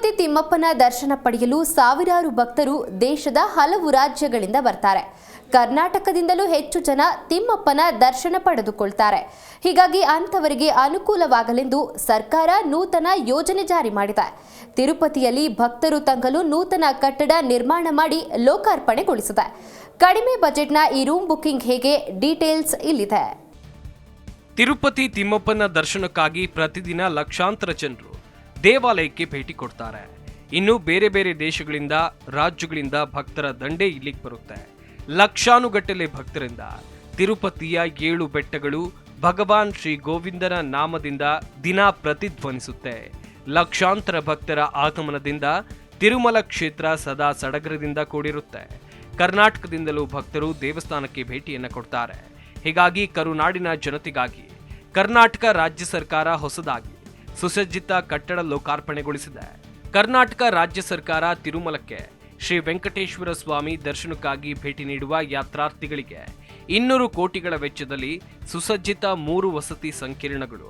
ತಿರುಪತಿ ತಿಮ್ಮಪ್ಪನ ದರ್ಶನ ಪಡೆಯಲು ಸಾವಿರಾರು ಭಕ್ತರು ದೇಶದ ಹಲವು ರಾಜ್ಯಗಳಿಂದ ಬರ್ತಾರೆ. ಕರ್ನಾಟಕದಿಂದಲೂ ಹೆಚ್ಚು ಜನ ತಿಮ್ಮಪ್ಪನ ದರ್ಶನ ಪಡೆದುಕೊಳ್ತಾರೆ. ಹೀಗಾಗಿ ಅಂಥವರಿಗೆ ಅನುಕೂಲವಾಗಲೆಂದು ಸರ್ಕಾರ ನೂತನ ಯೋಜನೆ ಜಾರಿ ಮಾಡಿದೆ. ತಿರುಪತಿಯಲ್ಲಿ ಭಕ್ತರು ತಂಗಲು ನೂತನ ಕಟ್ಟಡ ನಿರ್ಮಾಣ ಮಾಡಿ ಲೋಕಾರ್ಪಣೆಗೊಳಿಸಿದೆ. ಕಡಿಮೆ ಬಜೆಟ್ನ ಈ ರೂಮ್ ಬುಕಿಂಗ್ ಹೇಗೆ? ಡೀಟೇಲ್ಸ್ ಇಲ್ಲಿದೆ. ತಿರುಪತಿ ತಿಮ್ಮಪ್ಪನ ದರ್ಶನಕ್ಕಾಗಿ ಪ್ರತಿದಿನ ಲಕ್ಷಾಂತರ ಜನರು ದೇವಾಲಯಕ್ಕೆ ಭೇಟಿ ಕೊಡ್ತಾರೆ. ಇನ್ನು ಬೇರೆ ಬೇರೆ ದೇಶಗಳಿಂದ, ರಾಜ್ಯಗಳಿಂದ ಭಕ್ತರ ದಂಡೆ ಇಲ್ಲಿಗೆ ಬರುತ್ತೆ. ಲಕ್ಷಾನುಗಟ್ಟಲೆ ಭಕ್ತರಿಂದ ತಿರುಪತಿಯ ಏಳು ಬೆಟ್ಟಗಳು ಭಗವಾನ್ ಶ್ರೀ ಗೋವಿಂದನ ನಾಮದಿಂದ ದಿನ ಪ್ರತಿಧ್ವನಿಸುತ್ತೆ. ಲಕ್ಷಾಂತರ ಭಕ್ತರ ಆಗಮನದಿಂದ ತಿರುಮಲ ಕ್ಷೇತ್ರ ಸದಾ ಸಡಗರದಿಂದ ಕೂಡಿರುತ್ತೆ. ಕರ್ನಾಟಕದಿಂದಲೂ ಭಕ್ತರು ದೇವಸ್ಥಾನಕ್ಕೆ ಭೇಟಿಯನ್ನು ಕೊಡ್ತಾರೆ. ಹೀಗಾಗಿ ಕರುನಾಡಿನ ಜನತೆಗಾಗಿ ಕರ್ನಾಟಕ ರಾಜ್ಯ ಸರ್ಕಾರ ಹೊಸದಾಗಿ ಸುಸಜ್ಜಿತ ಕಟ್ಟಡ ಲೋಕಾರ್ಪಣೆಗೊಳಿಸಿದೆ. ಕರ್ನಾಟಕ ರಾಜ್ಯ ಸರ್ಕಾರ ತಿರುಮಲಕ್ಕೆ ಶ್ರೀ ವೆಂಕಟೇಶ್ವರ ಸ್ವಾಮಿ ದರ್ಶನಕ್ಕಾಗಿ ಭೇಟಿ ನೀಡುವ ಯಾತ್ರಾರ್ಥಿಗಳಿಗೆ ಇನ್ನೂರು ಕೋಟಿಗಳ ವೆಚ್ಚದಲ್ಲಿ ಸುಸಜ್ಜಿತ ಮೂರು ವಸತಿ ಸಂಕೀರ್ಣಗಳು,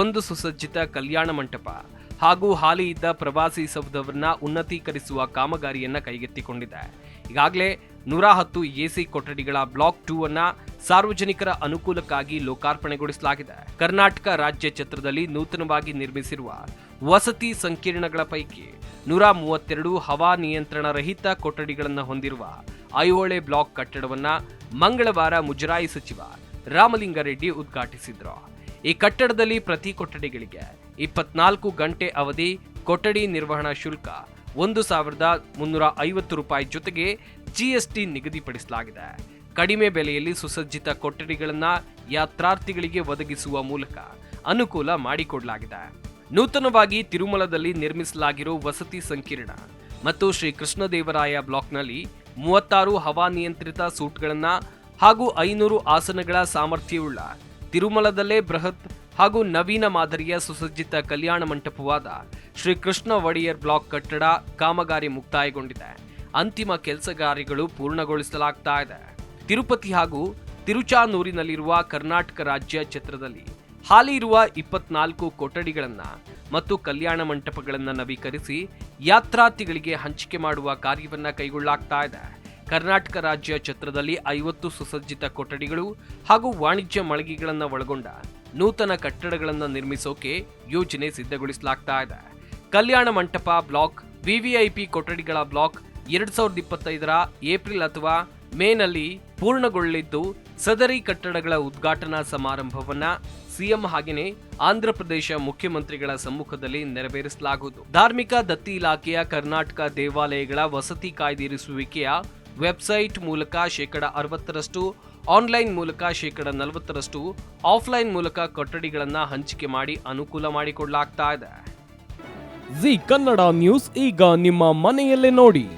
ಒಂದು ಸುಸಜ್ಜಿತ ಕಲ್ಯಾಣ ಮಂಟಪ ಹಾಗೂ ಹಾಲಿ ಇದ್ದ ಪ್ರವಾಸಿ ಸೌಧವನ್ನ ಉನ್ನತೀಕರಿಸುವ ಕಾಮಗಾರಿಯನ್ನ ಕೈಗೆತ್ತಿಕೊಂಡಿದೆ. ಈಗಾಗಲೇ ನೂರ ಹತ್ತು ಎಸಿ ಕೊಠಡಿಗಳ ಬ್ಲಾಕ್ ಟೂ ಅನ್ನ ಸಾರ್ವಜನಿಕರ ಅನುಕೂಲಕ್ಕಾಗಿ ಲೋಕಾರ್ಪಣೆಗೊಳಿಸಲಾಗಿದೆ. ಕರ್ನಾಟಕ ರಾಜ್ಯ ಛತ್ರದಲ್ಲಿ ನೂತನವಾಗಿ ನಿರ್ಮಿಸಿರುವ ವಸತಿ ಸಂಕೀರ್ಣಗಳ ಪೈಕಿ ನೂರ ಮೂವತ್ತೆರಡು ಹವಾ ನಿಯಂತ್ರಣ ರಹಿತ ಕೊಠಡಿಗಳನ್ನು ಹೊಂದಿರುವ ಐಹೊಳೆ ಬ್ಲಾಕ್ ಕಟ್ಟಡವನ್ನ ಮಂಗಳವಾರ ಮುಜರಾಯಿ ಸಚಿವ ರಾಮಲಿಂಗಾರೆಡ್ಡಿ ಉದ್ಘಾಟಿಸಿದ್ರು. ಈ ಕಟ್ಟಡದಲ್ಲಿ ಪ್ರತಿ ಕೊಠಡಿಗಳಿಗೆ ಇಪ್ಪತ್ನಾಲ್ಕು ಗಂಟೆ ಅವಧಿ, ಕೊಠಡಿ ನಿರ್ವಹಣಾ ಶುಲ್ಕ ಒಂದು ಸಾವಿರದ ಮುನ್ನೂರ ಐವತ್ತು ರೂಪಾಯಿ ಜೊತೆಗೆ ಜಿಎಸ್ಟಿ ನಿಗದಿಪಡಿಸಲಾಗಿದೆ. ಕಡಿಮೆ ಬೆಲೆಯಲ್ಲಿ ಸುಸಜ್ಜಿತ ಕೊಠಡಿಗಳನ್ನು ಯಾತ್ರಾರ್ಥಿಗಳಿಗೆ ಒದಗಿಸುವ ಮೂಲಕ ಅನುಕೂಲ ಮಾಡಿಕೊಡಲಾಗಿದೆ. ನೂತನವಾಗಿ ತಿರುಮಲದಲ್ಲಿ ನಿರ್ಮಿಸಲಾಗಿರೋ ವಸತಿ ಸಂಕೀರ್ಣ ಮತ್ತು ಶ್ರೀ ಕೃಷ್ಣದೇವರಾಯ ಬ್ಲಾಕ್ನಲ್ಲಿ ಮೂವತ್ತಾರು ಹವಾನಿಯಂತ್ರಿತ ಸೂಟ್ಗಳನ್ನು ಹಾಗೂ ಐನೂರು ಆಸನಗಳ ಸಾಮರ್ಥ್ಯವುಳ್ಳ ತಿರುಮಲದಲ್ಲೇ ಬೃಹತ್ ಹಾಗೂ ನವೀನ ಮಾದರಿಯ ಸುಸಜ್ಜಿತ ಕಲ್ಯಾಣ ಮಂಟಪವಾದ ಶ್ರೀ ಕೃಷ್ಣ ಒಡೆಯರ್ ಬ್ಲಾಕ್ ಕಟ್ಟಡ ಕಾಮಗಾರಿ ಮುಕ್ತಾಯಗೊಂಡಿದೆ. ಅಂತಿಮ ಕೆಲಸಗಾರಿಗಳು ಪೂರ್ಣಗೊಳಿಸಲಾಗ್ತಾ ಇದೆ. ತಿರುಪತಿ ಹಾಗೂ ತಿರುಚಾನೂರಿನಲ್ಲಿರುವ ಕರ್ನಾಟಕ ರಾಜ್ಯ ಛತ್ರದಲ್ಲಿ ಹಾಲಿ ಇರುವ ಇಪ್ಪತ್ನಾಲ್ಕು ಕೊಠಡಿಗಳನ್ನು ಮತ್ತು ಕಲ್ಯಾಣ ಮಂಟಪಗಳನ್ನು ನವೀಕರಿಸಿ ಯಾತ್ರಾರ್ಥಿಗಳಿಗೆ ಹಂಚಿಕೆ ಮಾಡುವ ಕಾರ್ಯವನ್ನು ಕೈಗೊಳ್ಳಲಾಗ್ತಾ ಇದೆ. ಕರ್ನಾಟಕ ರಾಜ್ಯ ಛತ್ರದಲ್ಲಿ ಐವತ್ತು ಸುಸಜ್ಜಿತ ಕೊಠಡಿಗಳು ಹಾಗೂ ವಾಣಿಜ್ಯ ಮಳಿಗೆಗಳನ್ನು ಒಳಗೊಂಡ ನೂತನ ಕಟ್ಟಡಗಳನ್ನು ನಿರ್ಮಿಸೋಕೆ ಯೋಜನೆ ಸಿದ್ಧಗೊಳಿಸಲಾಗ್ತಾ ಇದೆ. ಕಲ್ಯಾಣ ಮಂಟಪ ಬ್ಲಾಕ್, ವಿವಿಐಪಿ ಕೊಠಡಿಗಳ ಬ್ಲಾಕ್, ಎರಡು ಸಾವಿರದ ಇಪ್ಪತ್ತೈದರ ಏಪ್ರಿಲ್ ಅಥವಾ ಮೇನಲ್ಲಿ ಪೂರ್ಣಗೊಳ್ಳಲಿದ್ದು ಸದರಿ ಕಟ್ಟಡಗಳ ಉದ್ಘಾಟನಾ ಸಮಾರಂಭವನ್ನ ಸಿಎಂ ಹಾಗೆಯೇ ಆಂಧ್ರಪ್ರದೇಶ ಮುಖ್ಯಮಂತ್ರಿಗಳ ಸಮ್ಮುಖದಲ್ಲಿ ನೆರವೇರಿಸಲಾಗುವುದು. ಧಾರ್ಮಿಕ ದತ್ತಿ ಇಲಾಖೆಯ ಕರ್ನಾಟಕ ದೇವಾಲಯಗಳ ವಸತಿ ಕಾಯ್ದಿರಿಸುವಿಕೆಯ ವೆಬ್ಸೈಟ್ ಮೂಲಕ ಶೇಕಡ ಅರವತ್ತರಷ್ಟು, ಆನ್ಲೈನ್ ಮೂಲಕ ಶೇಕಡ ನಲವತ್ತರಷ್ಟು, ಆಫ್ಲೈನ್ ಮೂಲಕ ಕೊಠಡಿಗಳನ್ನು ಹಂಚಿಕೆ ಮಾಡಿ ಅನುಕೂಲ ಮಾಡಿಕೊಡಲಾಗ್ತಾ ಇದೆ. ಜಿ ಕನ್ನಡ ನ್ಯೂಸ್, ಈಗ ನಿಮ್ಮ ಮನೆಯಲ್ಲೇ ನೋಡಿ.